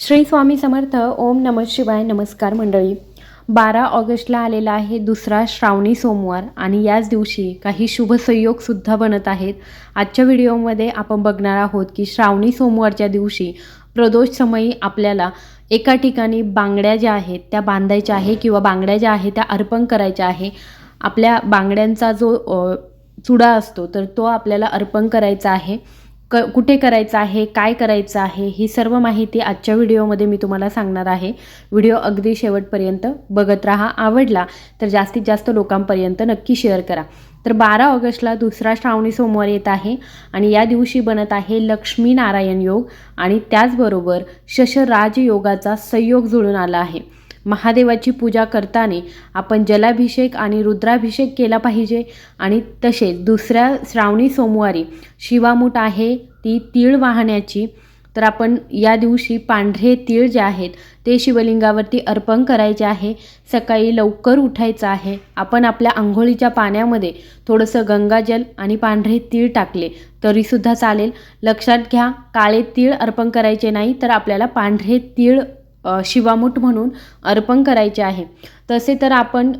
श्री स्वामी समर्थ ओम नम शिवाय नमस्कार मंडळी. बारा ऑगस्टला आलेला आहे दुसरा श्रावणी सोमवार आणि याच दिवशी काही शुभसंयोगसुद्धा बनत आहेत. आजच्या व्हिडिओमध्ये आपण बघणार आहोत की श्रावणी सोमवारच्या दिवशी प्रदोष समयी आपल्याला एका ठिकाणी बांगड्या ज्या आहेत त्या बांधायच्या आहे किंवा बांगड्या ज्या आहेत त्या अर्पण करायच्या आहे. आपल्या बांगड्यांचा जो चुडा असतो तर तो आपल्याला अर्पण करायचा आहे. क कुठे करायचं आहे काय करायचं आहे ही सर्व माहिती आजच्या व्हिडिओमध्ये मी तुम्हाला सांगणार आहे. व्हिडिओ अगदी शेवटपर्यंत बघत राहा. आवडला तर जास्तीत जास्त लोकांपर्यंत नक्की शेअर करा. तर बारा ऑगस्टला दुसरा श्रावणी सोमवार येत आहे आणि या दिवशी बनत आहे लक्ष्मी नारायण योग आणि त्याचबरोबर शशराज योगाचा संयोग जुळून आला आहे. महादेवाची पूजा करताना आपण जलाभिषेक आणि रुद्राभिषेक केला पाहिजे. आणि तसेच दुसऱ्या श्रावणी सोमवारी शिवामूठ आहे ती तीळ वाहण्याची तर आपण या दिवशी पांढरे तीळ जे आहेत ते शिवलिंगावरती अर्पण करायचे आहे. सकाळी लवकर उठायचं आहे. आपण आपल्या आंघोळीच्या पाण्यामध्ये थोडंसं गंगाजल आणि पांढरे तीळ टाकले तरीसुद्धा चालेल. लक्षात घ्या काळे तीळ अर्पण करायचे नाही तर आपल्याला पांढरे तीळ शिवामूठ म्हणून अर्पण करायचे आहे. तसे तर आपण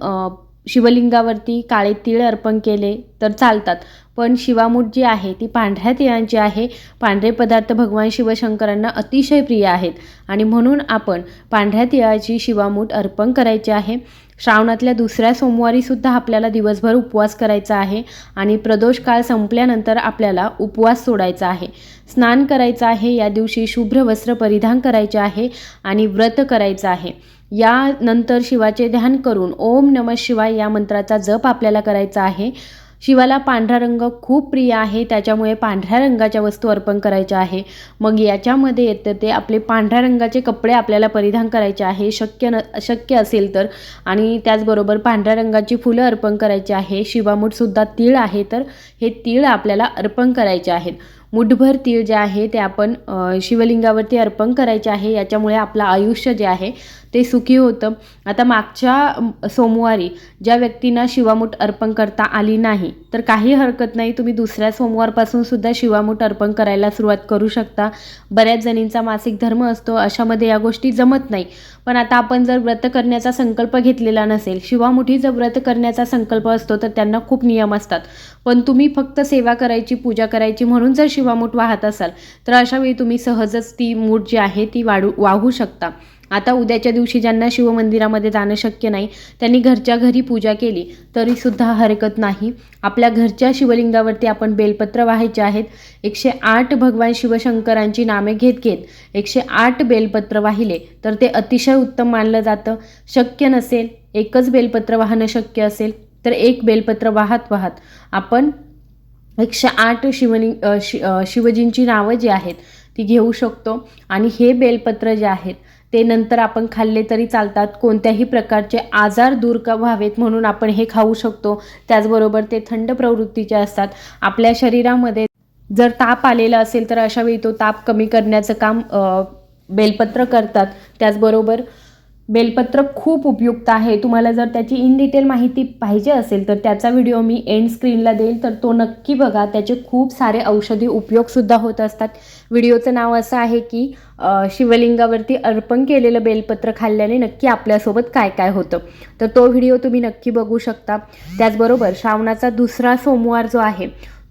शिवलिंगावरती काळे तीळ अर्पण केले तर चालतात. पण शिवामूठ जी आहे ती पांढऱ्या तिळांची आहे. पांढरे पदार्थ भगवान शिवशंकरांना अतिशय प्रिय आहेत. आणि म्हणून आपण पांढऱ्या तिळाची शिवामूठ अर्पण करायची आहे. श्रावणातल्या दुसऱ्या सोमवारीसुद्धा आपल्याला दिवसभर उपवास करायचा आहे आणि प्रदोष काळ संपल्यानंतर आपल्याला उपवास सोडायचा आहे. स्नान करायचं आहे या दिवशी शुभ्र वस्त्र परिधान करायचे आहे आणि व्रत करायचं आहे. यानंतर शिवाचे ध्यान करून ओम नम शिवाय या मंत्राचा जप आपल्याला करायचा आहे. शिवाला पांढरा रंग खूप प्रिय आहे. त्याच्यामुळे पांढऱ्या रंगाच्या वस्तू अर्पण करायच्या आहे. मग याच्यामध्ये येतं ते आपले पांढऱ्या रंगाचे कपडे आपल्याला परिधान करायचे आहे. शक्य न शक्य असेल तर. आणि त्याचबरोबर पांढऱ्या रंगाची फुलं अर्पण करायची आहे. शिवामूठसुद्धा तीळ आहे तर हे तीळ आपल्याला अर्पण करायचे आहेत. मुठभर तीळ जे आहे ते आपण शिवलिंगावरती अर्पण करायचे आहे. याच्यामुळे आपलं आयुष्य जे आहे ते सुखी होतं. आता मागच्या सोमवारी ज्या व्यक्तींना शिवामूठ अर्पण करता आली नाही तर काही हरकत नाही. तुम्ही दुसऱ्या सोमवारपासून सुद्धा शिवामूठ अर्पण करायला सुरुवात करू शकता. बऱ्याच जणींचा मासिक धर्म असतो अशामध्ये या गोष्टी जमत नाही. पण आता आपण जर व्रत करण्याचा संकल्प घेतलेला नसेल शिवामुठी जर व्रत करण्याचा संकल्प असतो तर त्यांना खूप नियम असतात. पण तुम्ही फक्त सेवा करायची पूजा करायची म्हणून जर शिवामूठ वाहत असाल तर अशावेळी तुम्ही सहजच ती मूठ जी आहे ती वाढू वाहू शकता. आता उद्याच्या दिवशी ज्यांना शिवमंदिरामध्ये जाणं शक्य नाही त्यांनी घरच्या घरी पूजा केली तरीसुद्धा हरकत नाही. आपल्या घरच्या शिवलिंगावरती आपण बेलपत्र व्हायचे आहेत. एकशे आठ भगवान शिवशंकरांची नामे घेत घेत एकशे आठ बेलपत्र वाहिले तर ते अतिशय उत्तम मानलं जातं. शक्य नसेल एकच बेलपत्र वाहणं शक्य असेल तर एक बेलपत्र वाहत वाहत आपण एकशे आठ शिवनी शि शिवजींची नावं जी आहेत ती घेऊ शकतो. आणि हे बेलपत्र जे आहेत ते नंतर आपण खाल्ले तरी चालतात. कोणत्याही प्रकारचे आजार दूर का व्हावेत म्हणून आपण हे खाऊ शकतो. त्याचबरोबर ते थंड प्रवृत्तीचे असतात. आपल्या शरीरामध्ये जर ताप आलेला असेल तर अशावेळी तो ताप कमी करण्याचं काम बेलपत्र करतात. त्याचबरोबर बेलपत्र खूप उपयुक्त आहे. तुम्हाला जर त्याची इन डिटेल माहिती पाहिजे असेल तर त्याचा व्हिडिओ मी एंड स्क्रीनला देईल. तर तो नक्की बघा. त्याचे खूप सारे औषधी उपयोगसुद्धा होत असतात. व्हिडिओचं नाव असं आहे की शिवलिंगावरती अर्पण केलेलं बेलपत्र खाल्ल्याने नक्की आपल्यासोबत काय काय होतं. तर तो व्हिडिओ तुम्ही नक्की बघू शकता. त्याचबरोबर श्रावणाचा दुसरा सोमवार जो आहे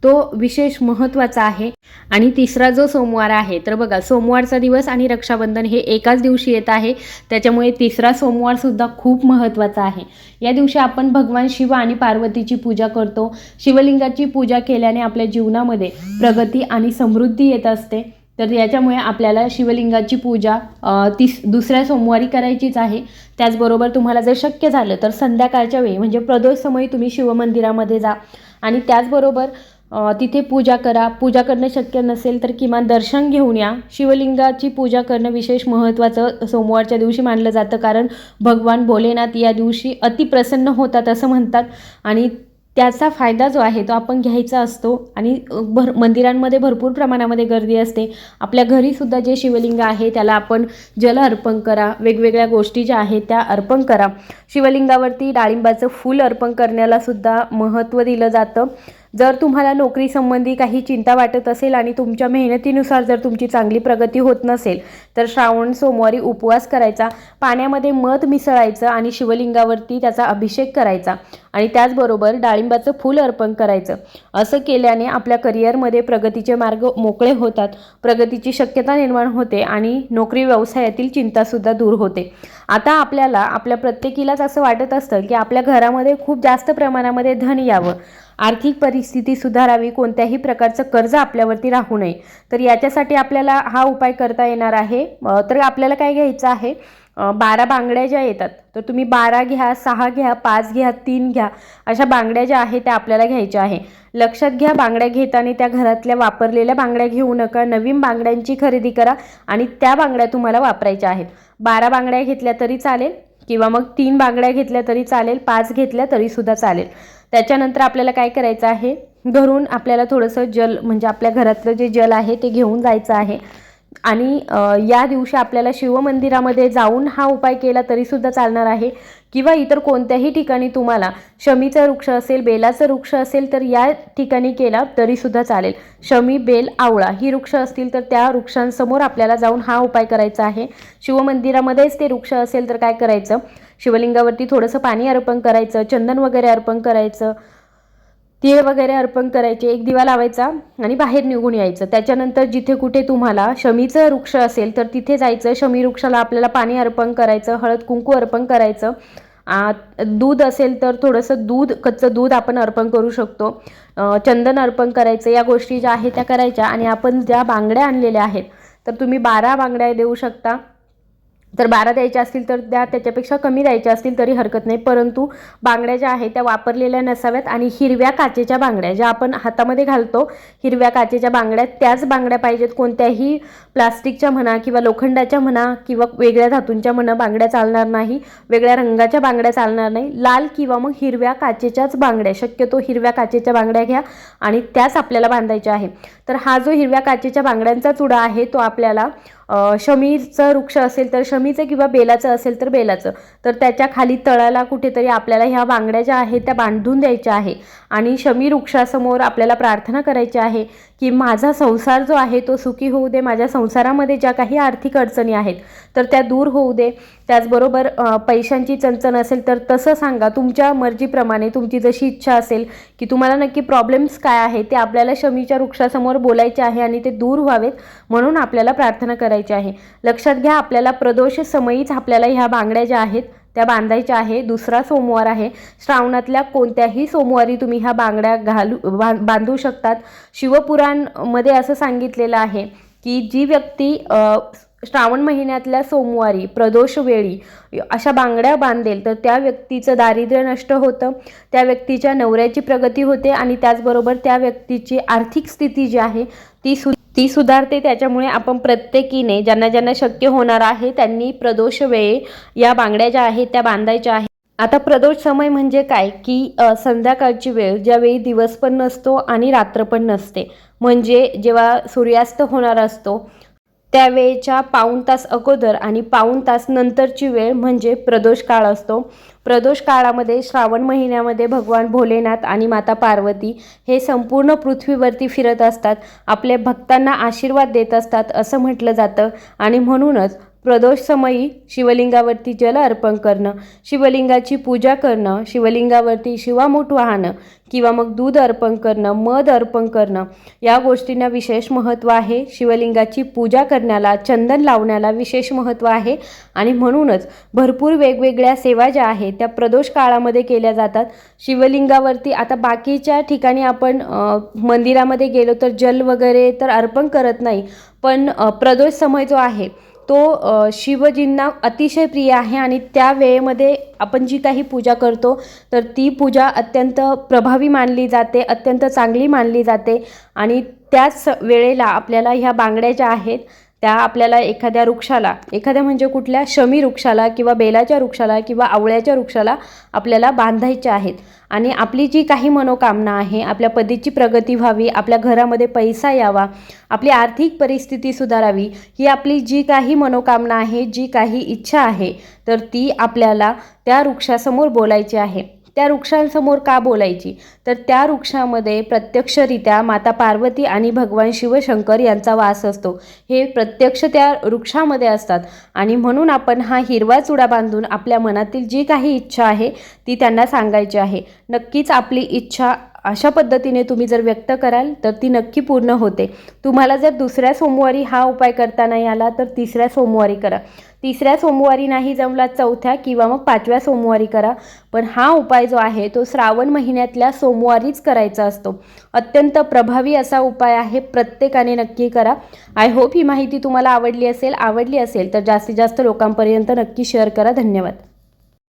तो विशेष महत्त्वाचा आहे. आणि तिसरा जो सोमवार आहे तर बघा सोमवारचा दिवस आणि रक्षाबंधन हे एकाच दिवशी येत आहे. त्याच्यामुळे तिसरा सोमवारसुद्धा खूप महत्त्वाचा आहे. या दिवशी आपण भगवान शिव आणि पार्वतीची पूजा करतो. शिवलिंगाची पूजा केल्याने आपल्या जीवनामध्ये प्रगती आणि समृद्धी येत असते. तर याच्यामुळे आपल्याला शिवलिंगाची पूजा तीस दुसऱ्या सोमवारी करायचीच आहे. त्याचबरोबर तुम्हाला जर शक्य झालं तर संध्याकाळच्या वेळी म्हणजे प्रदोष समयी तुम्ही शिवमंदिरामध्ये जा. आणि त्याचबरोबर तिथे पूजा करा. पूजा करणं शक्य नसेल तर किमान दर्शन घेऊन या. शिवलिंगाची पूजा करणं विशेष महत्त्वाचं सोमवारच्या दिवशी मानलं जातं. कारण भगवान भोलेनाथ या दिवशी अतिप्रसन्न होतात असं म्हणतात. आणि त्याचा फायदा जो आहे तो आपण घ्यायचा असतो. आणि भर मंदिरांमध्ये भरपूर प्रमाणामध्ये गर्दी असते. आपल्या घरीसुद्धा जे शिवलिंग आहे त्याला आपण जल अर्पण करा. वेगवेगळ्या गोष्टी ज्या आहेत त्या अर्पण करा. शिवलिंगावरती डाळिंबाचं फूल अर्पण करण्याला सुद्धा महत्त्व दिलं जातं. जर तुम्हाला नोकरीसंबंधी काही चिंता वाटत असेल आणि तुमच्या मेहनतीनुसार जर तुमची चांगली प्रगती होत नसेल तर श्रावण सोमवारी उपवास करायचा पाण्यामध्ये मध मिसळायचं आणि शिवलिंगावरती त्याचा अभिषेक करायचा आणि त्याचबरोबर डाळिंबाचं फूल अर्पण करायचं. असं केल्याने आपल्या करिअरमध्ये प्रगतीचे मार्ग मोकळे होतात प्रगतीची शक्यता निर्माण होते आणि नोकरी व्यवसायातील चिंतासुद्धा दूर होते. आता आपल्याला आपल्या प्रत्येकीलाच असं वाटत असतं की आपल्या घरामध्ये खूप जास्त प्रमाणामध्ये धन यावं. आर्थिक परिस्थिती सुधारावी कोणत्याही प्रकारचं कर्ज आपल्यावरती राहू नये. तर याच्यासाठी आपल्याला हा उपाय करता येणार आहे. तर आपल्याला काय घ्यायचं आहे? बारा बांगड्या ज्या येतात तर तुम्ही बारा घ्या सहा घ्या पाच घ्या तीन घ्या अशा बांगड्या ज्या आहेत त्या आपल्याला घ्यायच्या आहे. लक्षात घ्या बांगड्या घेताना त्या घरातल्या वापरलेल्या बांगड्या घेऊ नका नवीन बांगड्यांची खरेदी करा आणि त्या बांगड्या तुम्हाला वापरायच्या आहेत. बारा बांगड्या घेतल्या तरी चालेल किंवा मग तीन बांगड्या घेतल्या तरी चालेल पाच घेतल्या तरीसुद्धा चालेल. त्याच्यानंतर आपल्याला काय करायचं आहे? घरून आपल्याला थोडंसं जल म्हणजे आपल्या घरातलं जे जल आहे ते घेऊन जायचं आहे. आणि या दिवशी आपल्याला शिवमंदिरामध्ये जाऊन हा उपाय केला तरीसुद्धा चालणार आहे. किंवा इतर कोणत्याही ठिकाणी तुम्हाला शमीचं वृक्ष असेल बेलाचं वृक्ष असेल तर या ठिकाणी केला तरीसुद्धा चालेल. शमी बेल आवळा ही वृक्ष असतील तर त्या वृक्षांसमोर आपल्याला जाऊन हा उपाय करायचा आहे. शिवमंदिरामध्येच ते वृक्ष असेल तर काय करायचं? शिवलिंगावरती थोडंसं पाणी अर्पण करायचं चंदन वगैरे अर्पण करायचं तिळ वगैरे अर्पण करायचे एक दिवा लावायचा आणि बाहेर निघून यायचं. त्याच्यानंतर जिथे कुठे तुम्हाला शमीचं वृक्ष असेल तर तिथे जायचं. शमी वृक्षाला आपल्याला पाणी अर्पण करायचं हळद कुंकू अर्पण करायचं. दूध असेल तर थोडंसं दूध कच्चं दूध आपण अर्पण करू शकतो. चंदन अर्पण करायचं या गोष्टी ज्या आहेत त्या करायच्या. आणि आपण ज्या बांगड्या आणलेल्या आहेत तर तुम्ही बारा बांगड्या देऊ शकता. तर बारा द्यायच्या असतील तर त्या त्याच्यापेक्षा कमी द्यायच्या असतील तरी हरकत नाही. परंतु बांगड्या ज्या आहेत त्या वापरलेल्या नसाव्यात आणि हिरव्या काचेच्या बांगड्या ज्या आपण हातामध्ये घालतो हिरव्या काचेच्या बांगड्या त्याच बांगड्या पाहिजेत. कोणत्याही प्लास्टिकच्या म्हणा किंवा लोखंडाच्या म्हणा किंवा वेगळ्या धातूंच्या म्हणा बांगड्या चालणार नाही. वेगळ्या रंगाच्या बांगड्या चालणार नाही. लाल किंवा मग हिरव्या काचेच्याच बांगड्या. शक्यतो हिरव्या काचेच्या बांगड्या घ्या आणि त्याच आपल्याला बांधायच्या आहे. तर हा जो हिरव्या काचेच्या बांगड्यांचा चुडा आहे तो आपल्याला शमीचं वृक्ष असेल तर शमीचं किंवा बेलाचं असेल तर बेलाचं. तर त्याच्याखाली तळाला कुठेतरी आपल्याला ह्या बांगड्या ज्या आहेत त्या बांधून द्यायच्या आहे. आणि शमी वृक्षासमोर आपल्याला प्रार्थना करायची आहे की माझा संसार जो आहे तो सुखी होऊ दे माझ्या संसारामध्ये ज्या काही आर्थिक अडचणी आहेत तर त्या दूर होऊ दे. त्याचबरोबर पैशांची चणचण असेल तर तसं सांगा. तुमच्या मर्जीप्रमाणे तुमची जशी इच्छा असेल की तुम्हाला नक्की प्रॉब्लेम्स काय आहे ते आपल्याला शमीच्या वृक्षासमोर बोलायचे आहे आणि ते दूर व्हावेत म्हणून आपल्याला प्रार्थना करायची आहे. लक्षात घ्या आपल्याला प्रदोष समयीच आपल्याला ह्या बांगड्या ज्या आहेत त्या बांधायच्या आहे. दुसरा सोमवार आहे. श्रावणातल्या कोणत्याही सोमवारी तुम्ही ह्या बांगड्या घालू बां- बांधू शकतात. शिवपुराणमध्ये असं सांगितलेलं आहे की जी व्यक्ती श्रावण महिन्यातल्या सोमवारी प्रदोष वेळी अशा बांगड्या बांधेल तर त्या व्यक्तीचं दारिद्र्य नष्ट होतं. त्या व्यक्तीच्या नवऱ्याची प्रगती होते आणि त्याचबरोबर त्या व्यक्तीची आर्थिक स्थिती जी आहे ती सु ती सुधारते. त्याच्यामुळे आपण प्रत्येकीने ज्यांना ज्यांना शक्य होणार आहे त्यांनी प्रदोष वेळ या बांगड्या ज्या आहेत त्या बांधायच्या आहेत. आता प्रदोष समय म्हणजे काय? की संध्याकाळची वेळ ज्यावेळी दिवस पण नसतो आणि रात्र पण नसते. म्हणजे जेव्हा सूर्यास्त होणार असतो त्यावेळेच्या पाऊण तास अगोदर आणि पाऊण तास नंतरची वेळ म्हणजे प्रदोष काळ असतो. प्रदोष काळामध्ये श्रावण महिन्यामध्ये भगवान भोलेनाथ आणि माता पार्वती हे संपूर्ण पृथ्वीवरती फिरत असतात. आपल्या भक्तांना आशीर्वाद देत असतात असं म्हटलं जातं आणि म्हणूनच प्रदोष समयी शिवलिंगावरती जल अर्पण करणं शिवलिंगाची पूजा करणं शिवलिंगावरती शिवामूठ वाहणं किंवा मग दूध अर्पण करणं मध अर्पण करणं या गोष्टींना विशेष महत्त्व आहे. शिवलिंगाची पूजा करण्याला चंदन लावण्याला विशेष महत्त्व आहे. आणि म्हणूनच भरपूर वेगवेगळ्या सेवा ज्या आहेत त्या प्रदोष काळामध्ये केल्या जातात. शिवलिंगावरती आता बाकीच्या ठिकाणी आपण मंदिरामध्ये गेलो तर जल वगैरे तर अर्पण करत नाही पण प्रदोष समय जो आहे तो शिवजींना अतिशय प्रिय आहे आणि त्या वेळेमध्ये आपण जी काही पूजा करतो तर ती पूजा अत्यंत प्रभावी मानली जाते अत्यंत चांगली मानली जाते. आणि त्याच वेळेला आपल्याला ह्या बांगड्या ज्या आहेत त्या आपल्याला एखाद्या वृक्षाला एखाद्या म्हणजे कुठल्या शमी वृक्षाला किंवा बेलाच्या वृक्षाला किंवा आवळ्याच्या वृक्षाला आपल्याला बांधायच्या आहेत. आणि आपली जी काही मनोकामना आहे आपल्या पदीची प्रगती व्हावी आपल्या घरामध्ये पैसा यावा आपली आर्थिक परिस्थिती सुधारावी ही आपली जी काही मनोकामना आहे जी काही इच्छा आहे तर ती आपल्याला त्या वृक्षासमोर बोलायची आहे. त्या वृक्षांसमोर का बोलायची? तर त्या वृक्षामध्ये प्रत्यक्षरित्या माता पार्वती आणि भगवान शिवशंकर यांचा वास असतो. हे प्रत्यक्ष त्या वृक्षामध्ये असतात. आणि म्हणून आपण हा हिरवा चुडा बांधून आपल्या मनातील जी काही इच्छा आहे ती त्यांना सांगायची आहे. नक्कीच आपली इच्छा अशा पद्धतीने तुम्ही जर व्यक्त कराल तर ती नक्की पूर्ण होते. तुम्हाला जर दुसऱ्या सोमवारी हा उपाय करता नाही आला तर तिसऱ्या सोमवारी करा. तिसऱ्या सोमवारी नाही जमला चौथ्या किंवा मग पाचव्या सोमवारी करा. पण हा उपाय जो आहे तो श्रावण महिन्यातल्या सोमवारीच करायचा असतो. अत्यंत प्रभावी असा उपाय आहे प्रत्येकाने नक्की करा. आय होप ही माहिती तुम्हाला आवडली असेल. आवडली असेल तर जास्तीत जास्त लोकांपर्यंत नक्की शेअर करा. धन्यवाद.